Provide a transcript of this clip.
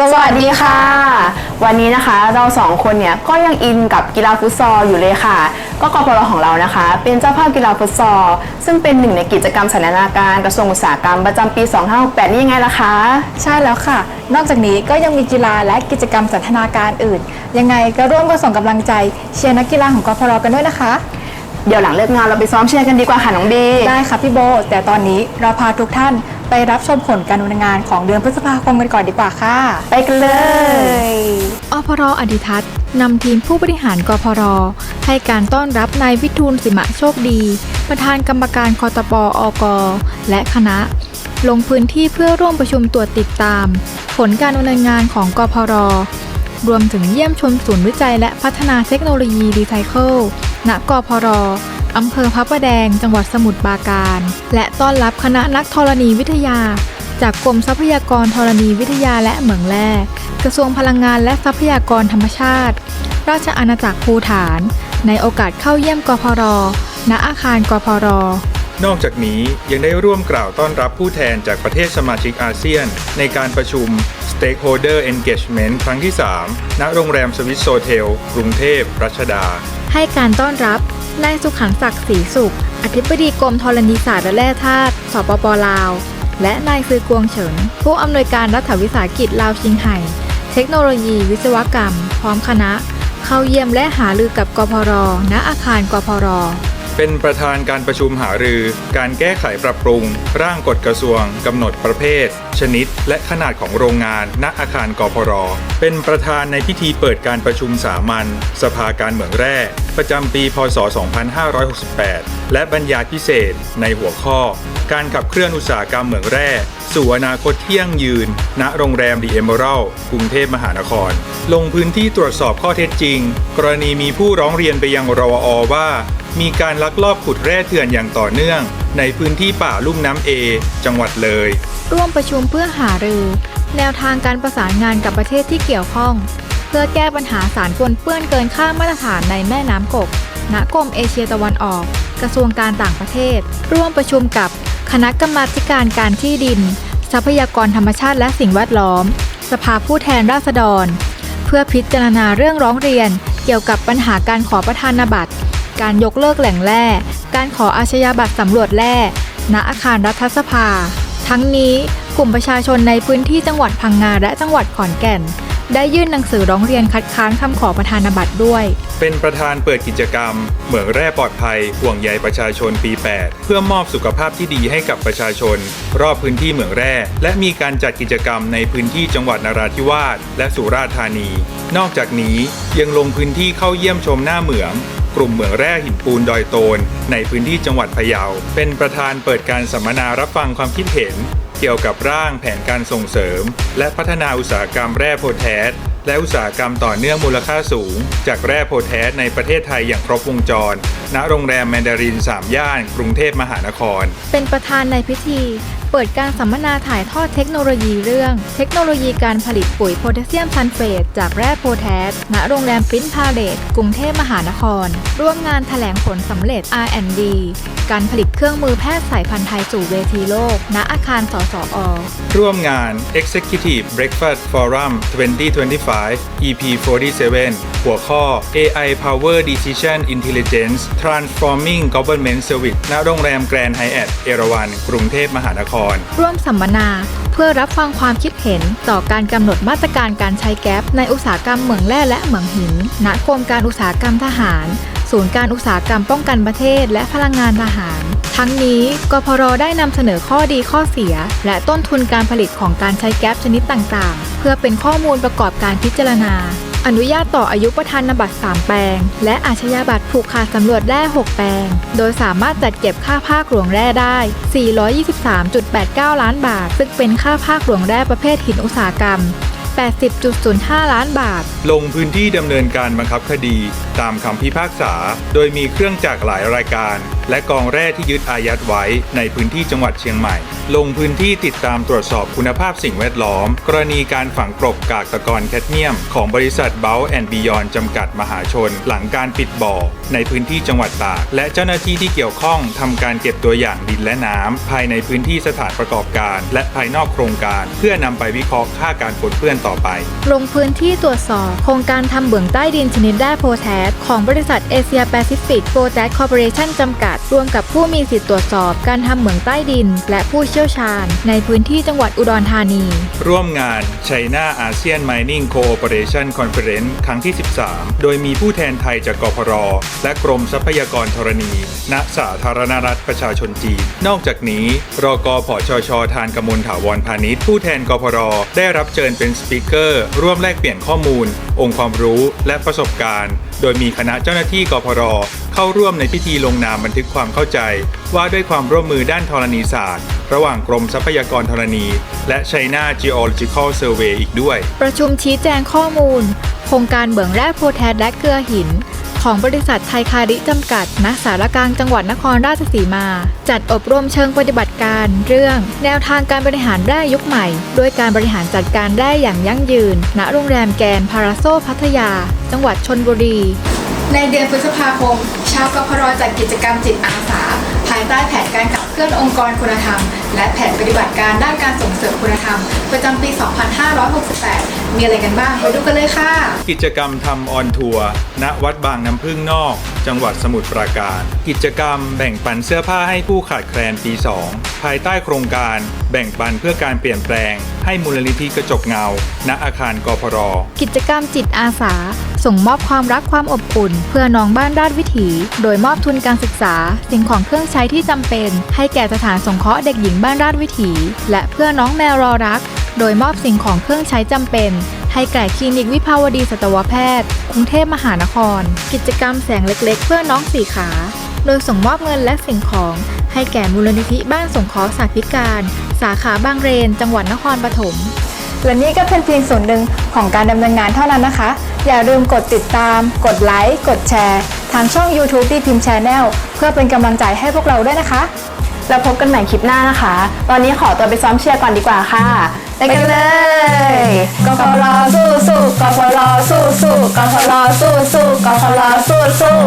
สวัสดีค่ะ วันนี้นะคะเราสองคนเนี่ยก็ยังอินกับกีฬาฟุตซอลอยู่เลยค่ะ ก็กพลของเรานะคะ เป็นเจ้าภาพกีฬาฟุตซอลซึ่งเป็นหนึ่งในกิจกรรมสันทนาการกระทรวงอุตสาหกรรมประจำปี 2568 นี่ยังไงล่ะคะ ใช่แล้วค่ะ นอกจากนี้ก็ยังมีกีฬาและกิจกรรมสันทนาการอื่น ยังไงก็ร่วมกันส่งกำลังใจเชียร์นักกีฬาของกพรกันด้วยนะคะ เดี๋ยวหลังเลิกงานเราไปซ้อมเชียร์กันดีกว่าค่ะน้องบี ได้ค่ะพี่โบ แต่ตอนนี้เราพาทุกท่าน ไปรับชมผลการดำเนินงานของเดือนพฤษภาคมกันก่อนดีกว่าค่ะ ไปกันเลยอพรอดิทัศน์นำทีมผู้บริหารกพร ให้การต้อนรับนายวิทูลสิมะโชคดี ประธานกรรมการคอตปอกและคณะ ลงพื้นที่เพื่อร่วมประชุมตรวจติดตาม ผลการดำเนินงานของกพร รวมถึงเยี่ยมชมศูนย์วิจัยและพัฒนาเทคโนโลยีรีไซเคิลณกพร อำเภอพระประแดง จังหวัดสมุทรปราการ และต้อนรับคณะนักธรณีวิทยา จากกรมทรัพยากรธรณีวิทยาและเหมืองแร่กระทรวงพลังงานและทรัพยากรธรรมชาติ ราชอาณาจักรภูฐาน ในโอกาสเข้าเยี่ยมกพร ณอาคารกพรนอกจากนี้ยังได้ร่วมกล่าวต้อนรับผู้แทนจากประเทศสมาชิกอาเซียน ในการประชุม Stakeholder Engagement ครั้งที่ 3 ณ โรงแรมสวิสโซเทล กรุงเทพรัชดา ให้การต้อนรับนายสุขันศักดิ์ศรีสุข อธิบดีกรมธรณีศาสตร์และแร่ธาตุสปปลาว และนายซือกวงเฉิน ผู้อำนวยการรัฐวิสาหกิจลาวชิงไห่ เทคโนโลยีวิศวกรรม พร้อมคณะ เข้าเยี่ยมและหารือกับกพรณอาคารกพร เป็นประธานการประชุมหารือ การแก้ไขปรับปรุง ร่างกฎกระทรวงกำหนดประเภท ชนิด และขนาดของโรงงาน ณอาคารกพร เป็นประธานในพิธีเปิดการประชุมสามัญสภาการเหมืองแร่ ประจำปี พศ 2568 และบรรยายพิเศษในหัวข้อ การขับเคลื่อนอุตสาหกรรมเหมืองแร่ สู่อนาคตเที่ยงยืน ณโรงแรมดีเอเมอรัลกรุงเทพมหานคร ลงพื้นที่ตรวจสอบข้อเท็จจริง กรณีมีผู้ร้องเรียนไปยังรวอว่า มีการลักลอบขุดแร่เถื่อนอย่างต่อเนื่อง ในพื้นที่ป่าลุ่มน้ำเอ จังหวัดเลย ร่วมประชุมเพื่อหารือ แนวทางการประสานงานกับประเทศที่เกี่ยวข้อง เพื่อแก้ปัญหาสารปนเปื้อนเกินค่ามาตรฐานในแม่น้ำกกณกรมเอเชียตะวันออก กระทรวงการต่างประเทศ ร่วมประชุมกับคณะกรรมาการการที่ดิน ทรัพยากรธรรมชาติและสิ่งแวดล้อม สภาผู้แทนราษฎร เพื่อพิจารณาเรื่องร้องเรียน เกี่ยวกับปัญหาการขอประทานบัตร การยกเลิกแหล่งแร่การขออาชญาบัตรสำรวจแร่ณอาคารรัฐสภา ทั้งนี้กลุ่มประชาชนในพื้นที่จังหวัดพังงาและจังหวัดขอนแก่น ได้ยื่นหนังสือร้องเรียนคัดค้านคำขอประธานบัตรด้วย เป็นประธานเปิดกิจกรรม เหมืองแร่ปลอดภัย ห่วงใยประชาชนปี 8 เพื่อมอบสุขภาพที่ดีให้กับประชาชน รอบพื้นที่เหมืองแร่ และมีการจัดกิจกรรมในพื้นที่จังหวัดนราธิวาสและสุราษฎร์ธานี นอกจากนี้ยังลงพื้นที่เข้าเยี่ยมชมหน้าเหมือง กลุ่มเหมืองแร่หินปูนดอยโตน ในพื้นที่จังหวัดพะเยา เป็นประธานเปิดการสัมมนารับฟังความคิดเห็น เกี่ยวกับร่างแผนการส่งเสริม และพัฒนาอุตสาหกรรมแร่โพแทสและอุตสาหกรรมต่อเนื่องมูลค่าสูง จากแร่โพแทสในประเทศไทยอย่างครบวงจร ณ โรงแรมแมนดาริน 3 ย่าน กรุงเทพมหานคร เป็นประธานในพิธี เปิดการสัมมนาถ่ายทอดเทคโนโลยีเรื่อง เทคโนโลยีการผลิตปุ๋ยโพแทสเซียมซัลเฟตจากแร่โพแทสณโรงแรมปริ้นพาเลตกรุงเทพมหานคร ร่วมงานแถลงผลสำเร็จ R&D การผลิตเครื่องมือแพทย์สายพันธุ์ไทยสู่เวทีโลก ณอาคารสสอ ร่วมงาน Executive Breakfast Forum 2025 EP 47 หัวข้อ AI Power Decision Intelligence Transforming Government Service ณโรงแรมแกรนด์ไฮแอทเอราวันกรุงเทพมหานครร่วมสัมมนา เพื่อรับฟังความคิดเห็นต่อการกำหนดมาตรการการใช้แก๊ปในอุตสาหกรรมเหมืองแร่และเหมืองหิน ณ กรมการอุตสาหกรรมทหาร ศูนย์การอุตสาหกรรมป้องกันประเทศ และพลังงานทหาร ทั้งนี้กพรได้นำเสนอข้อดีข้อเสีย และต้นทุนการผลิตของการใช้แก๊ปชนิดต่างๆ เพื่อเป็นข้อมูลประกอบการพิจารณา อนุญาตต่ออายุประธานบัตร 3 แปลง และอาชญาบัตรผูกขาดสำรวจแร่ 6 แปลง โดยสามารถจัดเก็บค่าภาคหลวงแร่ได้ 423.89 ล้านบาท ซึ่งเป็นค่าภาคหลวงแร่ประเภทหินอุตสาหกรรม 80.05 ล้านบาท ลงพื้นที่ดำเนินการบังคับคดี ตามคำพิพากษา โดยมีเครื่องจักรหลายรายการ และกองแร่ที่ยึดอายัดไว้ในพื้นที่จังหวัดเชียงใหม่ ลงพื้นที่ติดตามตรวจสอบคุณภาพสิ่งแวดล้อม กรณีการฝังกลบกากตะกอนแคดเมียม ของบริษัทเบลแอนด์บิยอนจำกัดมหาชน หลังการปิดบ่อ ในพื้นที่จังหวัดตากและเจ้าหน้าที่ที่เกี่ยวข้องทำการเก็บตัวอย่างดินและน้ำภายในพื้นที่สถานประกอบการ และภายนอกโครงการ เพื่อนำไปวิเคราะห์ค่าการปนเปื้อนต่อไป ลงพื้นที่ตรวจสอบ โครงการทำเบื้องใต้ดินชนิดแร่โพแทสของบริษัทเอเชียแปซิฟิกโพแทสคอร์ปอเรชั่นจำกัดร่วมกับผู้มีสิทธิตรวจสอบการทำเหมืองใต้ดิน และผู้เชี่ยวชาญ ในพื้นที่จังหวัดอุดรธานี ร่วมงาน China ASEAN Mining Cooperation Conference ครั้งที่ 13 โดยมีผู้แทนไทยจากกพร และกรมทรัพยากรธรณี ณ สาธารณรัฐประชาชนจีน นอกจากนี้ รกผชช ทานกมลถาวรพาณิชย์ผู้แทนกพร ได้รับเชิญเป็นสปีกเกอร์ ร่วมแลกเปลี่ยนข้อมูล องค์ความรู้และประสบการณ์ โดยมีคณะเจ้าหน้าที่กพรเข้าร่วมในพิธีลงนามบันทึกความเข้าใจ ว่าด้วยความร่วมมือด้านธรณีศาสตร์ ระหว่างกรมทรัพยากรธรณี และ China Geological Survey อีกด้วย ประชุมชี้แจงข้อมูล โครงการเบื้องแร่โพแทสและเกลือหิน ของบริษัทไทยคาริจำกัด ณ สารกลางจังหวัดนครราชสีมา จัดอบรมเชิงปฏิบัติการเรื่อง แนวทางการบริหารแร่ยุคใหม่ ด้วยการบริหารจัดการแร่อย่างยั่งยืน ณ โรงแรมแกนพาราโซพัทยา จังหวัดชนบุรี ในเดือนพฤษภาคม ชาวกพรจัดกิจกรรมจิตอาสา ภายใต้แผนการขับเคลื่อนองค์กรคุณธรรม และแผนปฏิบัติการด้านการส่งเสริมคุณธรรม ประจำปี 2568 มีอะไรกันบ้างไปดูกันเลยค่ะ กิจกรรมทำออนทัวร์ณวัดบางน้ำพึ่งนอก จังหวัดสมุทรปราการ กิจกรรมแบ่งปันเสื้อผ้าให้ผู้ขาดแคลนปี 2 ภายใต้โครงการแบ่งปันเพื่อการเปลี่ยนแปลง ให้มูลนิธิกระจกเงา ณอาคารกพรกิจกรรมจิตอาสา ส่งมอบความรักความอบอุ่น เพื่อน้องบ้านราชวิถี โดยมอบทุนการศึกษา สิ่งของเครื่องใช้ที่จำเป็น ให้แก่สถานสงเคราะห์เด็กหญิงบ้านราชวิถี และเพื่อน้องแมวรอรัก โดยมอบสิ่งของเครื่องใช้จำเป็น ให้แก่คลินิกวิภาวดีสัตวแพทย์กรุงเทพมหานคร กิจกรรมแสงเล็กๆ เพื่อน้องสี่ขา โดยส่งมอบเงินและสิ่งของให้แก่มูลนิธิบ้านสงเคราะห์สัตว์พิการ สาขาบางเรน จังหวัดนครปฐมและนี่ก็เป็นเพียงส่วนหนึ่งของการดำเนินงานเท่านั้นนะคะ อย่าลืมกดติดตาม กดไลค์ กดแชร์ ทางช่อง YouTube ดีพิมพ์ Channel เพื่อเป็นกำลังใจให้พวกเราด้วยนะคะ แล้วพบกันใหม่คลิปหน้านะคะ ตอนนี้ขอตัวไปซ้อมเชียร์ก่อนดีกว่าค่ะ ไปกันเลยกพลสู้สู้กพลสู้สู้กพลสู้สู้กพลสู้สู้